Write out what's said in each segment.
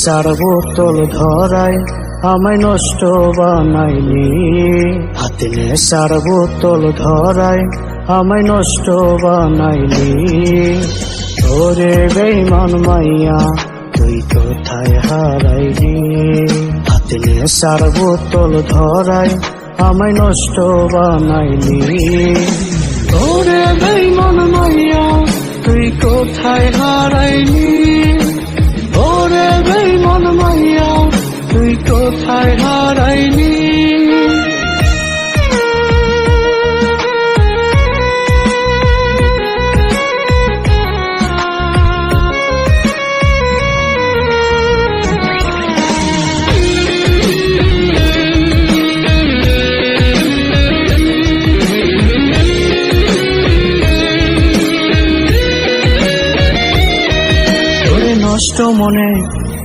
নেশার বোতল ধরায় আমায় নষ্ট বানাইলি হাতে নেশার বোতল ধরায় আমায় নষ্ট বানাইলি ওরে বেইমান মাইয়া, তুই কোথায় হারাইলি? হাতে নেশার বোতল ধরায় আমায় নষ্ট বানাইলি ওরে বেইমান মাইয়া, তুই কোথায় হারাইলি? মনে,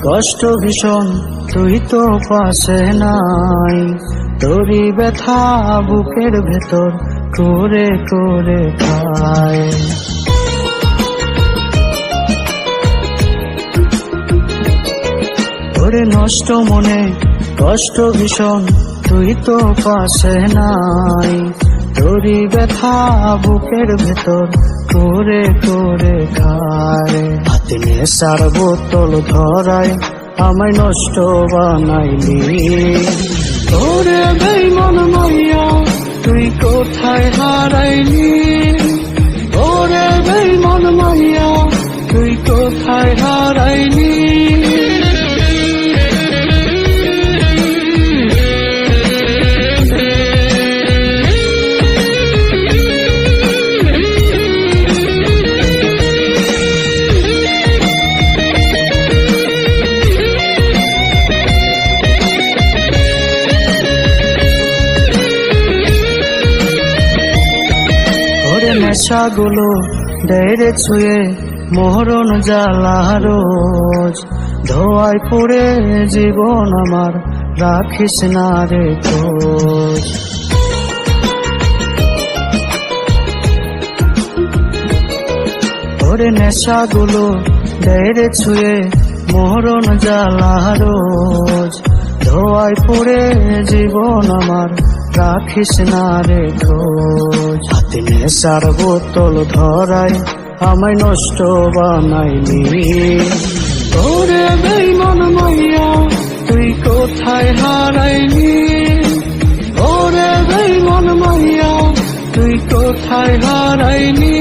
কষ্ট ভীষণ তুই তো পাশে নাই। তোরই ব্যথা বুকের ভেতর করে করে খায়। তোরে নষ্ট মনে, কষ্ট ভীষণ তুই তো পাশে নাই। তোরই ব্যথা বুকের ভেতর, করে করে খায় হাতে নেশার বোতল ধরায়, আমায় নষ্ট বানাইলি। তোরে বেইমন মাইয়া, তুই কোথায় হারাইলি? ওরে বেইমন মাইয়া, তুই কোথায় হারাইলি? নেশাগুলো দেরে ছুঁয়ে মোহরণ জ্বালা রোজ। ধোয়ায় পড়ে জীবন আমার, রাখিস না রে খোঁজ। ওরে নেশাগুলো দেরে ছুঁয়ে মোহরণ জ্বালা রোজ। ধোয়ায় পড়ে জীবন আমার রাখিস না রে খোঁজ হাতে নেশার বোতল ধরায় আমায় নষ্ট বানাইনি তোরে বেইমন মাইয়া, তুই কোথায় হারাইনি ওরে বেইমন মাইয়া, তুই কোথায় হারাইলি?